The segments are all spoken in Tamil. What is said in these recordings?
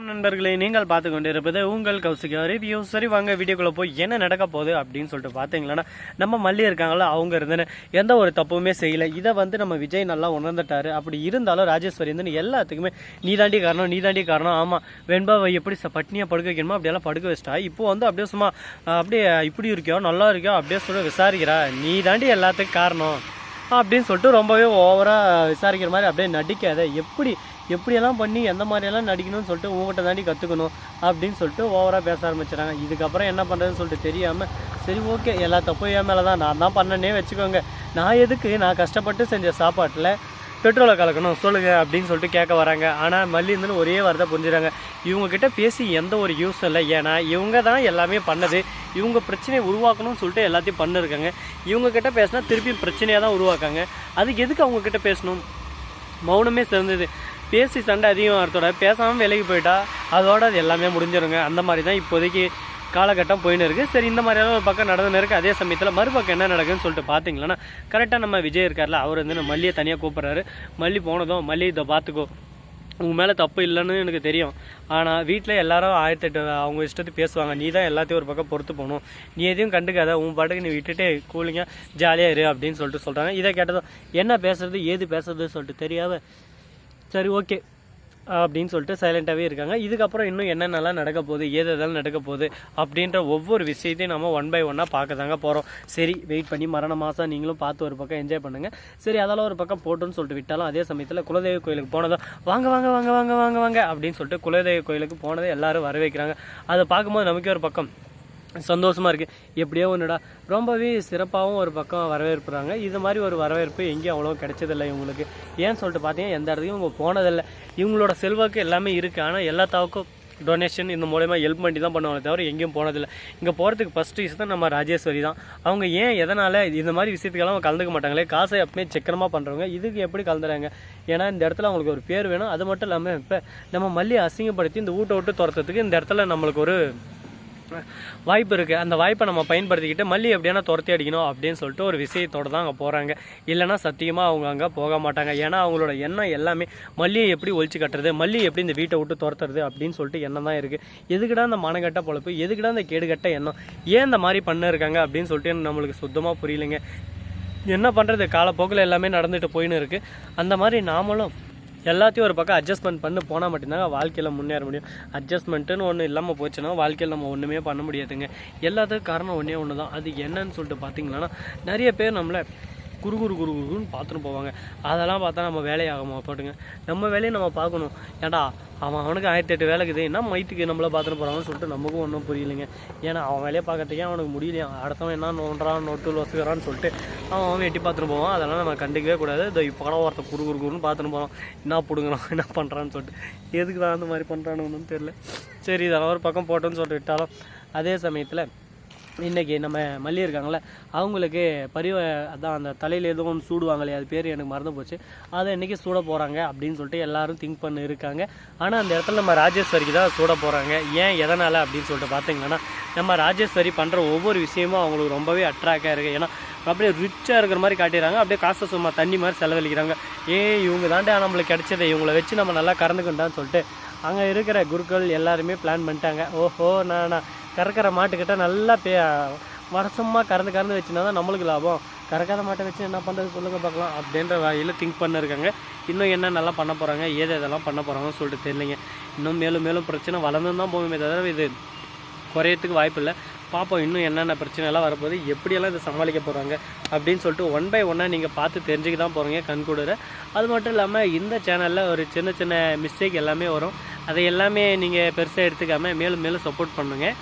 நண்பர்களே நீங்கள் பார்த்து கொண்டிருப்பது உங்கள் கௌசிகா ரிவ்யூ சரி வாங்க வீடியோக்குள்ளே போய் என்ன நடக்க போகுது அப்படின்னு சொல்லிட்டு பார்த்தீங்களன்னா நம்ம மல்லி இருக்காங்களா அவங்க இருந்துன்னு எந்த ஒரு தப்புமே செய்யலை. இதை வந்து நம்ம விஜய் நல்லா உணர்ந்துட்டாரு. அப்படி இருந்தாலும் ராஜேஸ்வரி வந்து எல்லாத்துக்குமே நீ தாண்டி காரணம் நீ தாண்டி காரணம். ஆமாம் வெண்பாவை எப்படி ச- படுக்க வைக்கணுமோ அப்படியெல்லாம் படுக்க வச்சிட்டா. இப்போ வந்து அப்படியே சும்மா அப்படியே இப்படி இருக்கியோ நல்லா இருக்கியோ அப்படியே சொல்லி விசாரிக்கிறா. நீ தாண்டி எல்லாத்துக்கும் காரணம். அப்படின்னு சொல்லிட்டு ரொம்பவே ஓவராக விசாரிக்கிற மாதிரி அப்படியே நடிக்காத. எப்படி எப்படியெல்லாம் பண்ணி எந்த மாதிரியெல்லாம் நடிக்கணும்னு சொல்லிட்டு உங்கள்கிட்ட தாண்டி கற்றுக்கணும் அப்படின்னு சொல்லிட்டு ஓவராக பேச ஆரம்பிச்சிட்டாங்க. இதுக்கப்புறம் என்ன பண்ணுறதுன்னு சொல்லிட்டு தெரியாமல் சரி ஓகே எல்லா தப்பும் என் மேலே தான் நான் தான் பண்ணனே வச்சுக்கோங்க. நான் எதுக்கு? நான் கஷ்டப்பட்டு செஞ்ச சாப்பாட்டில் பெட்ரோலை கலக்கணும் சொல்லுங்க அப்படின்னு சொல்லிட்டு கேட்க வராங்க. ஆனால் மல்லிந்துன்னு ஒரே வார்த்தை புரிஞ்சுறாங்க இவங்க கிட்ட பேசி எந்த ஒரு யூஸ் இல்லை. ஏன்னா இவங்க தான் எல்லாமே பண்ணது. இவங்க பிரச்சனையை உருவாக்கணும்னு சொல்லிட்டு எல்லாத்தையும் பண்ணிருக்காங்க. இவங்க கிட்ட பேசினா திருப்பி பிரச்சனையாக தான் உருவாக்காங்க. அதுக்கு எதுக்கு அவங்க கிட்ட பேசணும்? மௌனமே சிறந்தது. பேசி சண்டை அதிகமாகறதோட பேசாமல் விலைக்கு போயிட்டா அதோட அது எல்லாமே முடிஞ்சிருங்க. அந்த மாதிரி தான் இப்போதைக்கு காலகட்டம் போயின்னு இருக்குது சரி இந்த மாதிரியான ஒரு பக்கம் நடந்துன்னு இருக்குது அதே சமயத்தில் மறுபக்கம் என்ன நடக்குதுன்னு சொல்லிட்டு பார்த்தீங்களன்னா கரெக்டாக நம்ம விஜய் இருக்கார்ல அவர் வந்து மல்லியை தனியாக கூப்பிட்றாரு. மல்லி போனதும் மல்லி இதை பார்த்துக்கோ உங்கள் மேலே தப்பு இல்லைன்னு எனக்கு தெரியும். ஆனால் வீட்டில் எல்லாரும் ஆயிரத்தெட்டு அவங்க இஷ்டத்துக்கு பேசுவாங்க. நீ தான் எல்லாத்தையும் ஒரு பக்கம் பொறுத்து போகணும். நீ எதையும் கண்டுக்காத. உன் பாட்டுக்கு நீ விட்டுட்டே கூலிங்க ஜாலியாக இரு அப்படின்னு சொல்லிட்டு சொல்கிறாங்க இதை கேட்டதும் என்ன பேசுறது ஏது பேசுறதுன்னு சொல்லிட்டு தெரியாத சரி ஓகே அப்படின்னு சொல்லிட்டு சைலண்ட்டாகவே இருக்காங்க. இதுக்கப்புறம் இன்னும் என்னென்னலாம் நடக்க போகுது ஏது எதெல்லாம் நடக்க போகுது அப்படின்ற ஒவ்வொரு விஷயத்தையும் நம்ம ஒன் பை ஒன்னாக பார்க்க தாங்க போகிறோம் சரி வெயிட் பண்ணி மரண மாதம் நீங்களும் பார்த்து ஒரு பக்கம் என்ஜாய் பண்ணுங்கள் சரி அதெல்லாம் ஒரு பக்கம் போட்டுன்னு சொல்லிட்டு விட்டாலும் அதே சமயத்தில் குலதெய்வ கோயிலுக்கு போனதும் வாங்க வாங்க வாங்க வாங்க வாங்க வாங்க அப்படின்னு சொல்லிட்டு குலதெய்வ கோயிலுக்கு போனதை எல்லாரும் வரவேற்கிறாங்க. அதை பார்க்கும்போது நமக்கே ஒரு பக்கம் சந்தோஷமாக இருக்குது எப்படியோ ஒன்றுடா ரொம்பவே சிறப்பாகவும் ஒரு பக்கம் வரவேற்புறாங்க. இது மாதிரி ஒரு வரவேற்பு எங்கேயும் அவ்வளோ கிடைச்சதில்லை இவங்களுக்கு. ஏன்னு சொல்லிட்டு பார்த்தீங்கன்னா எந்த இடத்துக்கும் இவங்க போனதில்லை. இவங்களோட செல்வாக்கு எல்லாமே இருக்குது ஆனால் எல்லாத்தாவுக்கும் டொனேஷன் இந்த மூலயமா ஹெல்ப் பண்ணி தான் பண்ணுவாங்க தவிர எங்கேயும் போனதில்லை. இங்கே போகிறதுக்கு ஃபஸ்ட் ரீசன் நம்ம ராஜேஸ்வரி தான். அவங்க ஏன் எதனால் இந்த மாதிரி விஷயத்துக்கெல்லாம் அவங்க கலந்துக்க மாட்டாங்களே? காசை எப்பவுமே சிக்கனமாக பண்ணுறவங்க இதுக்கு எப்படி கலந்துறாங்க? ஏன்னா இந்த இடத்துல அவங்களுக்கு ஒரு பேர் வேணும். அது மட்டும் இல்லாமல் இப்போ நம்ம மல்லி அசிங்கப்படுத்தி இந்த வீட்டை விட்டு துரத்துறதுக்கு இந்த இடத்துல நம்மளுக்கு ஒரு வாய்ப்பு இருக்குது அந்த வாய்ப்பை நம்ம பயன்படுத்திக்கிட்டு மல்லி எப்படியான துரத்தி அடிக்கணும் அப்படின்னு சொல்லிட்டு ஒரு விஷயத்தோட தான் அங்கே போகிறாங்க இல்லைன்னா சத்தியமாக அவங்க அங்கே போக மாட்டாங்க. ஏன்னா அவங்களோட எண்ணம் எல்லாமே மல்லியை எப்படி ஒழிச்சு கட்டுறது மல்லி எப்படி இந்த வீட்டை விட்டு துரத்துறது அப்படின்னு சொல்லிட்டு எண்ணம் தான் இருக்குது எதுக்கிட்ட அந்த மனகட்ட பொழப்பு? எதுக்குடா அந்த கேடுகட்ட எண்ணம்? ஏன் இந்த மாதிரி பண்ண இருக்காங்க அப்படின்னு சொல்லிட்டு நம்மளுக்கு சுத்தமாக புரியலைங்க. என்ன பண்ணுறது காலப்போக்கில் எல்லாமே நடந்துட்டு போயின்னு இருக்குது அந்த மாதிரி நாமளும் எல்லாத்தையும் ஒரு பக்கம் அட்ஜஸ்ட்மெண்ட் பண்ணி போனால் மட்டும்தாங்க வாழ்க்கையில் முன்னேற முடியும். அட்ஜஸ்ட்மெண்ட்டுன்னு ஒன்று இல்லாமல் போச்சுன்னா வாழ்க்கையில் நம்ம ஒன்றுமே பண்ண முடியாதுங்க. எல்லாத்துக்கும் காரணம் ஒன்றே ஒன்று தான் அது என்னன்னு சொல்லிட்டு பார்த்தீங்கன்னா நிறைய பேர் நம்மளை குறு குறு குறு குருன்னு பார்த்துட்டு போவாங்க. அதெல்லாம் பார்த்தா நம்ம வேலையாகமா? போட்டுங்க. நம்ம வேலையை நம்ம பார்க்கணும். ஏன்டா அவன் அவனுக்கு ஆயிரத்தி எட்டு வேலைக்குது. என்ன மைத்துக்கு நம்மளை பார்த்துட்டு போகிறான்னு சொல்லிட்டு நமக்கும் ஒன்றும் புரியலைங்க. ஏன்னா அவன் வேலையை பார்க்கறதுக்கே அவனுக்கு முடியலையா? அடுத்தவன் என்ன நோண்டுறான் நொட்டு வசுக்கிறான்னு சொல்லிட்டு அவன் அவன் எட்டி பார்த்துட்டு போவான். அதெல்லாம் நம்ம கண்டுக்கவே கூடாது. இதோ இப்போ கூட ஒருத்தர் குறு குரு குருன்னு பார்த்துட்டு போகிறான் என்ன பிடுங்குறான் என்ன பண்ணுறான்னு சொல்லிட்டு. எதுக்கு தான் அந்த மாதிரி பண்ணுறான்னு தெரியல. சரி இதெல்லாம் ஒரு பக்கம் போட்டோன்னு சொல்லிட்டு விட்டாலும் அதே சமயத்தில் இன்றைக்கி நம்ம மல்லி இருக்காங்கள அவங்களுக்கு பரிவ அதான் அந்த தலையில் எதுவும் ஒன்று சூடுவாங்களே அது பேர் எனக்கு மறந்து போச்சு. அதை இன்றைக்கி சூட போகிறாங்க அப்படின்னு சொல்லிட்டு எல்லாரும் திங்க் பண்ணி இருக்காங்க. ஆனால் அந்த இடத்துல நம்ம ராஜேஸ்வரிக்கு தான் சூட போகிறாங்க ஏன் எதனால் அப்படின்னு சொல்லிட்டு பார்த்தீங்கன்னா நம்ம ராஜேஸ்வரி பண்ணுற ஒவ்வொரு விஷயமும் அவங்களுக்கு ரொம்பவே அட்ராக்டாக இருக்குது ஏன்னா அப்படியே ரிச்சாக இருக்கிற மாதிரி காட்டிடுறாங்க. அப்படியே காசை சும்மா தண்ணி மாதிரி செலவழிக்கிறாங்க. ஏ இவங்க தாண்டா நம்மளுக்கு கிடைச்சது இவங்களை வச்சு நம்ம நல்லா கறந்துக்கிட்டான்னு சொல்லிட்டு அங்கே இருக்கிற குருக்கள் எல்லாருமே பிளான் பண்ணிட்டாங்க. ஓஹோ நான் நான். கறக்கிற மாட்டுக்கிட்ட நல்லா பே வருஷமாக கறந்து கறந்து வச்சுனா தான் நம்மளுக்கு லாபம். கறக்காத மாட்டை வச்சு என்ன பண்ணுறது சொல்லுங்கள் பார்க்கலாம். அப்படின்ற வகையில் திங்க் பண்ணிருக்காங்க. இன்னும் என்ன நல்லா பண்ண போகிறாங்க ஏது இதெல்லாம் பண்ண போகிறாங்கன்னு சொல்லிட்டு தெரியலைங்க. இன்னும் மேலும் மேலும் பிரச்சனை வளர்ந்து தான் போகுமே தவிர இது குறையத்துக்கு வாய்ப்பு இல்லை. பார்ப்போம் இன்னும் என்னென்ன பிரச்சனைலாம் வரப்போகுது எப்படியெல்லாம் இதை சமாளிக்க போகிறாங்க அப்படின்னு சொல்லிட்டு ஒன் பை ஒன்னாக நீங்கள் பார்த்து தெரிஞ்சுக்க தான் போகிறீங்க கண்கூடுற அது மட்டும் இல்லாமல் இந்த சேனலில் ஒரு சின்ன சின்ன மிஸ்டேக் எல்லாமே வரும். அதை எல்லாமே நீங்கள் பெருசாக எடுத்துக்காமல் மேலும் மேலும் சப்போர்ட் பண்ணுங்கள்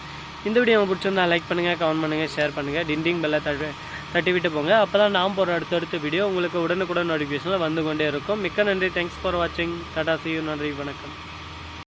இந்த வீடியோ பிடிச்சிருந்தா லைக் பண்ணுங்கள் கமெண்ட் பண்ணுங்கள் ஷேர் பண்ணுங்கள் டிண்டிங் பெல்லை தட்டி தட்டி விட்டு போங்க. அப்போ தான் நான் போகிற அடுத்தடுத்த வீடியோ உங்களுக்கு உடனுக்குடன் நோட்டிஃபிகேஷனில் வந்து கொண்டே இருக்கும். மிக்க நன்றி. தேங்க்ஸ் ஃபார் வாட்சிங் டாடா சி நன்றி. வணக்கம்.